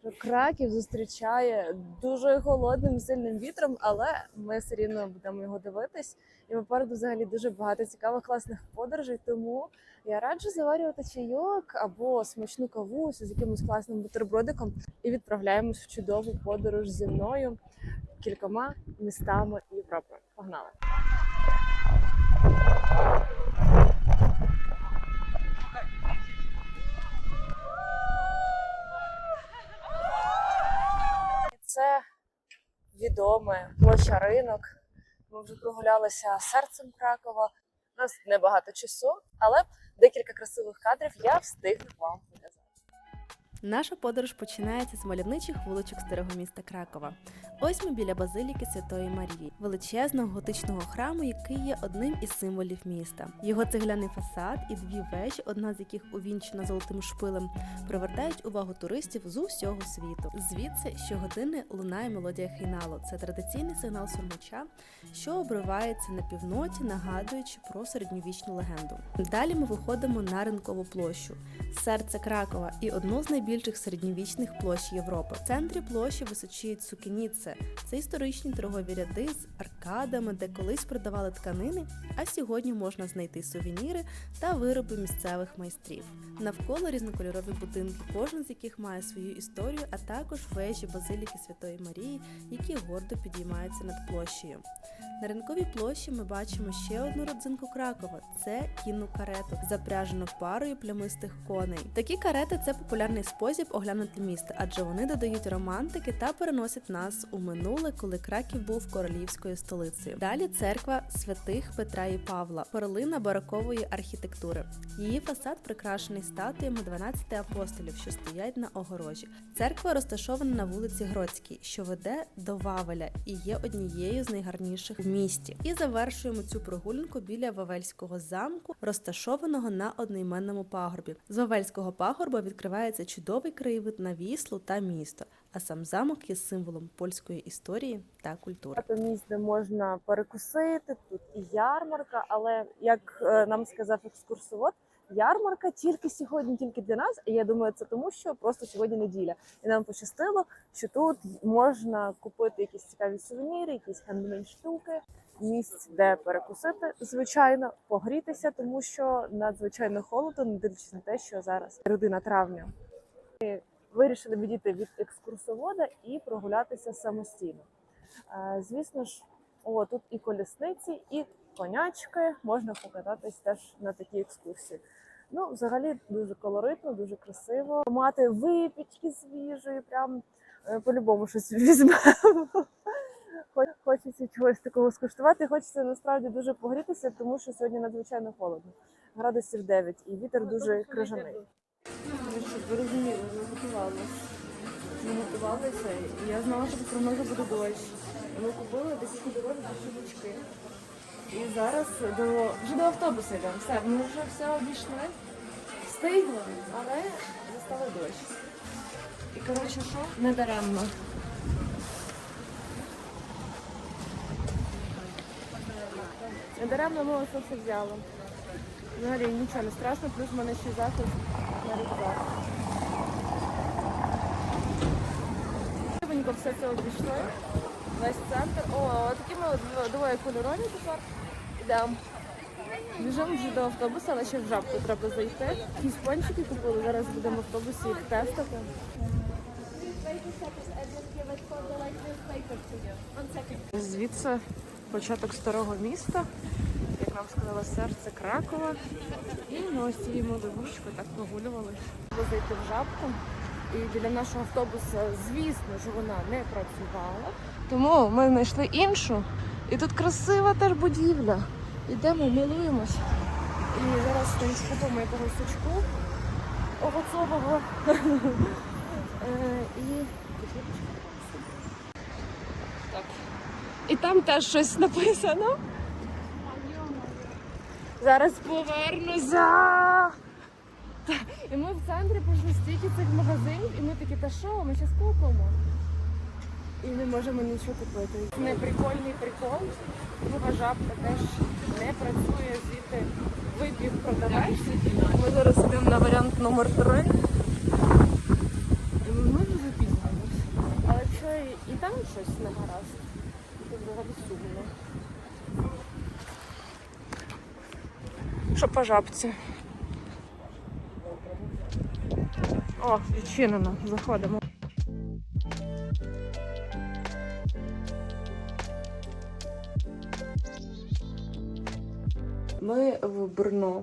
що Краків зустрічає дуже холодним сильним вітром, але ми все рівно будемо його дивитись. І попереду взагалі дуже багато цікавих класних подорожей. Тому я раджу заварювати чайок або смачну каву з якимось класним бутербродиком і відправляємось в чудову подорож зі мною кількома містами Європи. Погнали! Це відоме площа ринок. Ми вже прогулялися серцем Кракова. У нас небагато часу, але декілька красивих кадрів я встигну вам. Наша подорож починається з мальовничих вуличок старого міста Кракова. Ось ми біля базиліки Святої Марії, величезного готичного храму, який є одним із символів міста. Його цегляний фасад і дві вежі, одна з яких увінчена золотим шпилем, привертають увагу туристів з усього світу. Звідси щогодини лунає мелодія хейналу. Це традиційний сигнал сурмача, що обривається на півноті, нагадуючи про середньовічну легенду. Далі ми виходимо на ринкову площу, серце Кракова і одну з найбільших середньовічних площ Європи. В центрі площі височіють сукеніце. Це історичні торгові ряди з аркадами, де колись продавали тканини, а сьогодні можна знайти сувеніри та вироби місцевих майстрів. Навколо різнокольорові будинки, кожен з яких має свою історію, а також вежі базиліки Святої Марії, які гордо підіймаються над площею. На ринковій площі ми бачимо ще одну родзинку Кракова це кінну карету, запряжену парою плямистих коней. Такі карети це популярний спосіб оглянути місто, адже вони додають романтики та переносять нас у минуле, коли Краків був королівською столицею. Далі церква святих Петра і Павла, перлина барокової архітектури. Її фасад прикрашений статуями 12 апостолів, що стоять на огорожі. Церква розташована на вулиці Гродській, що веде до Вавеля і є однією з найгарніших у місті. І завершуємо цю прогулянку біля Вавельського замку, розташованого на одноіменному пагорбі. З Вавельського пагорба відкривається чудовий краєвид на Віслу та місто. А сам замок є символом польської історії та культури. Багато місць, де можна перекусити, тут і ярмарка, але як е, нам сказав екскурсовод, ярмарка тільки сьогодні, тільки для нас. І я думаю, це тому, що просто сьогодні неділя. І нам пощастило, що тут можна купити якісь цікаві сувеніри, якісь хендмейд штуки, місць, де перекусити, звичайно, погрітися, тому що надзвичайно холодно, не дивлячись на те, що зараз середина травня. Ми вирішили відійти від екскурсовода і прогулятися самостійно. Е, Звісно ж, о, тут і колісниці, і конячки. Можна покататись теж на такій екскурсії. Ну, взагалі дуже колоритно, дуже красиво. Мати випічки свіжої, прям е, по-любому щось візьмемо. Хо- Хочеться чогось такого скуштувати. Хочеться насправді дуже погрітися, тому що сьогодні надзвичайно холодно. Градусів 9 і вітер дуже крижаний. Щоб ви розуміли, ми готувалися. Ми готувалися, і я знала, що прогнозу буде дощ. Ми купили такі кольорові дощовички. І зараз до вже до автобуса йдемо. Все, ми вже все обійшли. Встигли, але застали дощ. І коротше, що? Не даремно. Не даремно ми це взяли. Взагалі нічого не страшно, плюс в мене ще захист на все це обійшли. Весь центр. О, такі ми дво- двоє кольорові тепер. Йдемо. Біжимо вже до автобуса, але ще в жабку треба зайти. Якісь пончики купили, зараз будемо в автобусі їх тестити. Звідси початок старого міста, нам сказала серце Кракова. І ми ось цією молодовушкою так прогулювали. Зайти в жабку. І біля нашого автобуса, звісно ж, вона не працювала. Тому ми знайшли іншу. І тут красива теж будівля. Йдемо, милуємось. І зараз там скупимо якогось сучку овоцового. Е, І так. І там теж щось написано. Зараз повернуся. І ми в центрі пройшли стільки цих магазинів, і ми такі, та що, ми зараз купимо. І не можемо нічого купити. Не прикольний прикол. Друга жабка теж не працює, звідти вибіг продавець. Ми зараз йдемо на варіант номер 3 І ми дуже запізно. там щось не гаразд. Це взагалі сумно. Що по жабці? О, відчинено. Заходимо. Ми в Брно.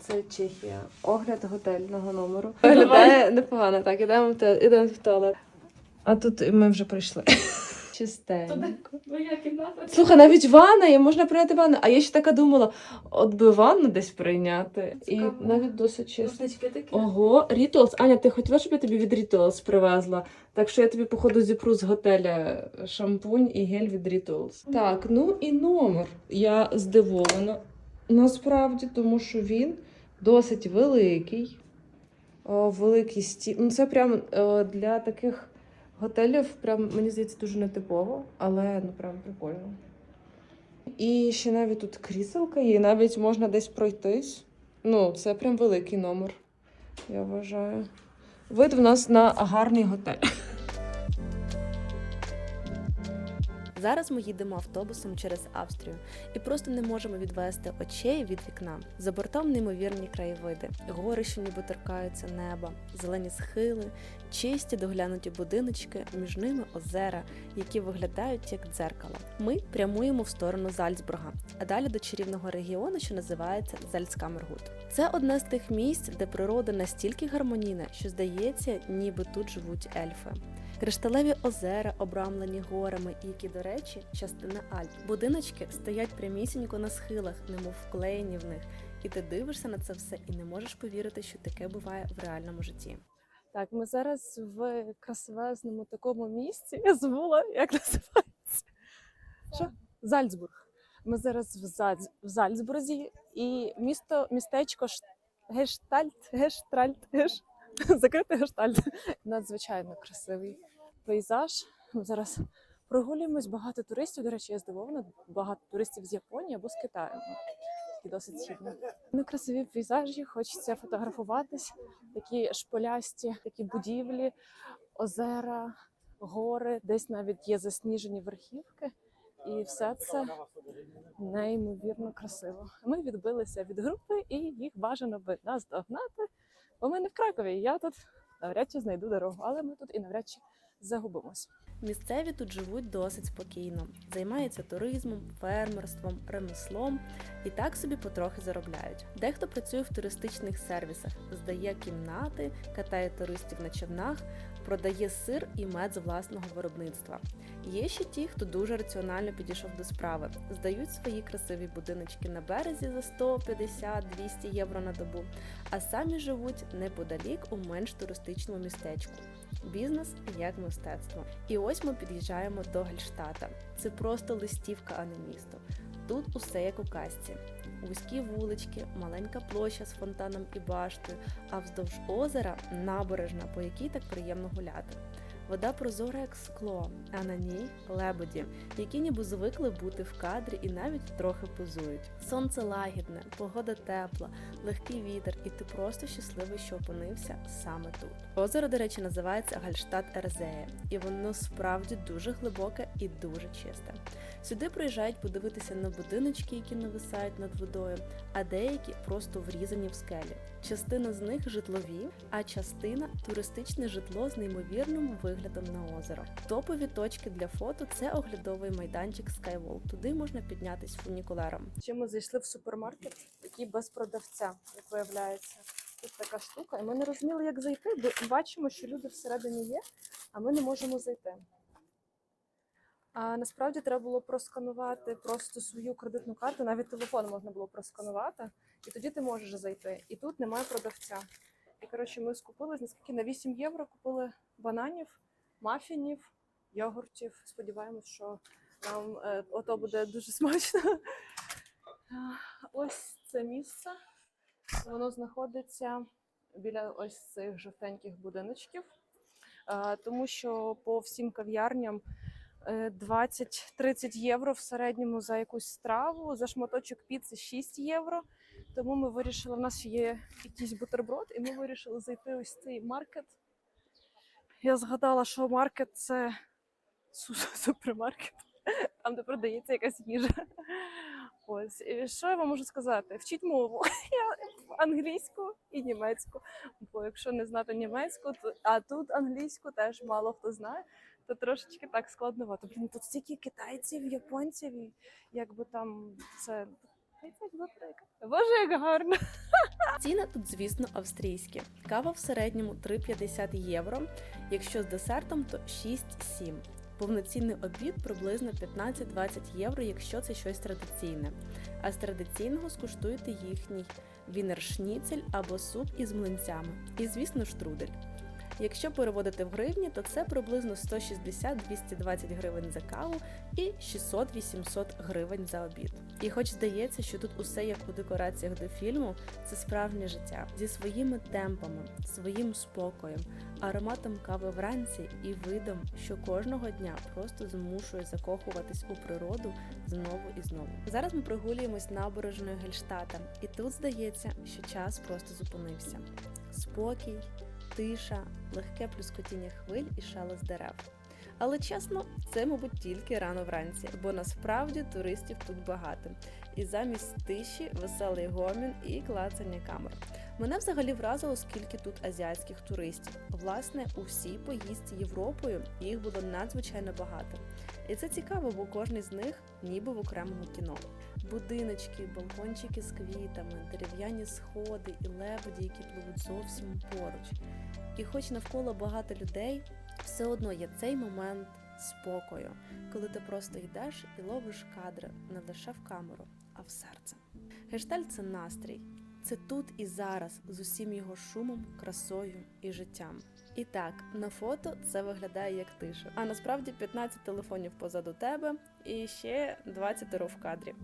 Це Чехія. Огляд готельного номеру. Виглядає непогано. Так, ідемо в те- ідемо в туалет. А тут ми вже прийшли. Чистенько. Кімната. Слухай, навіть ванна, є, можна прийняти ванну. А я ще така думала, от би ванну десь прийняти. І навіть досить чисто. Ого, Rituals. Аня, ти хотіла, щоб я тобі від Rituals привезла? Так що я тобі, походу, зіпру з готеля шампунь і гель від Rituals. Так, ну і номер. Я здивована насправді, тому що він досить великий. О, великий стіл. Ну, це прям е, для таких готелів, прям, мені здається, дуже нетипово, але ну прям прикольно. І ще навіть тут кріселка є, навіть можна десь пройтись. Ну, це прям великий номер, я вважаю. Вид в нас на гарний готель. Зараз ми їдемо автобусом через Австрію і просто не можемо відвести очей від вікна. За бортом неймовірні краєвиди, гори, що ніби торкаються неба, зелені схили, чисті доглянуті будиночки, між ними озера, які виглядають як дзеркала. Ми прямуємо в сторону Зальцбурга, а далі до чарівного регіону, що називається Зальцкамергут. Це одне з тих місць, де природа настільки гармонійна, що здається, ніби тут живуть ельфи. Кришталеві озера, обрамлені горами, які, до речі, частина Альп. Будиночки стоять прямісінько на схилах, немов вклеєні в них. І ти дивишся на це все і не можеш повірити, що таке буває в реальному житті. Так, ми зараз в красивезному такому місці. Я забула, як називається. Що? Зальцбург. Ми зараз в, Зальц... в Зальцбурзі і місто, містечко. Гештальт, Гештральт, Геш... закритий гештальт. Надзвичайно красивий пейзаж. Ми зараз прогулюємось, багато туристів. До речі, я здивована, багато туристів з Японії або з Китаю. Такі досить східні. Ну, красиві пейзажі, хочеться фотографуватись такі шполясті, такі будівлі, озера, гори, десь навіть є засніжені верхівки. І все це неймовірно красиво. Ми відбилися від групи, і їх бажано би нас догнати. Бо ми не в Кракові. Я тут навряд чи знайду дорогу, але ми тут і навряд чи загубимось. Місцеві тут живуть досить спокійно, займаються туризмом, фермерством, ремеслом і так собі потрохи заробляють. Дехто працює в туристичних сервісах, здає кімнати, катає туристів на човнах, продає сир і мед з власного виробництва. Є ще ті, хто дуже раціонально підійшов до справи, здають свої красиві будиночки на березі за 150-200 євро на добу, а самі живуть неподалік у менш туристичному містечку. Бізнес як мистецтво. І ось ми під'їжджаємо до Гельштата. Це просто листівка, а не місто. Тут усе як у казці. Вузькі вулички, маленька площа з фонтаном і баштою, а вздовж озера набережна, по якій так приємно гуляти. Вода прозора, як скло, а на ній лебеді, які ніби звикли бути в кадрі і навіть трохи позують. Сонце лагідне, погода тепла, легкий вітер, і ти просто щасливий, що опинився саме тут. Озеро, до речі, називається Гальштат Ерзея, і воно справді дуже глибоке і дуже чисте. Сюди приїжджають подивитися на будиночки, які нависають над водою, а деякі просто врізані в скелі. Частина з них житлові, а частина туристичне житло з неймовірним виглядом на озеро. Топові точки для фото це оглядовий майданчик Skywall. Туди можна піднятись фунікулером. Ще ми зайшли в супермаркет, який без продавця, як виявляється. Тут така штука, і ми не розуміли, як зайти, бо бачимо, що люди всередині є, а ми не можемо зайти. А насправді треба було просканувати просто свою кредитну карту, навіть телефон можна було просканувати, і тоді ти можеш зайти. І тут немає продавця. І коротше, ми скупили наскільки на 8 євро купили бананів, мафінів, йогуртів. Сподіваємось, що нам е, ото буде дуже смачно. Ось це місце. Воно знаходиться біля ось цих жовтеньких будиночків, тому що по всім кав'ярням е, 20-30 євро в середньому за якусь страву, за шматочок піци 6 євро. Тому ми вирішили, в нас є якийсь бутерброд, і ми вирішили зайти ось цей маркет. Я згадала, що маркет це супермаркет, там, де продається якась їжа. Ось і що я вам можу сказати? Вчіть мову. Я англійську і німецьку. Бо якщо не знати німецьку, то а тут англійську теж мало хто знає, то трошечки так складновато. Блін, тут стільки китайців, японців, і якби там це. Боже, як гарно! Ціни тут, звісно, австрійські. Кава в середньому 3,50 євро, якщо з десертом, то 6-7. Повноцінний обід приблизно 15-20 євро, якщо це щось традиційне. А з традиційного скуштуєте їхній вінершніцель або суп із млинцями. І, звісно, штрудель. Якщо переводити в гривні, то це приблизно 160-220 гривень за каву і 600-800 гривень за обід. І хоч здається, що тут усе як у декораціях до фільму, це справжнє життя зі своїми темпами, своїм спокоєм, ароматом кави вранці і видом, що кожного дня просто змушує закохуватись у природу знову і знову. Зараз ми прогулюємось набережною Гельштата, і тут здається, що час просто зупинився. Спокій, тиша, легке плюскотіння хвиль і шелест дерев. Але чесно, це, мабуть, тільки рано вранці, бо насправді туристів тут багато. І замість тиші веселий гомін і клацання камер. Мене взагалі вразило, скільки тут азіатських туристів. Власне, у всій поїздці Європою їх було надзвичайно багато. І це цікаво, бо кожен з них ніби в окремому кіно. Будиночки, балкончики з квітами, дерев'яні сходи і лебеді, які пливуть зовсім поруч. І хоч навколо багато людей, все одно є цей момент спокою, коли ти просто йдеш і ловиш кадри не лише в камеру, а в серце. Гешталь це настрій. Це тут і зараз з усім його шумом, красою і життям. І так, на фото це виглядає як тиша, а насправді 15 телефонів позаду тебе і ще 20 в кадрі.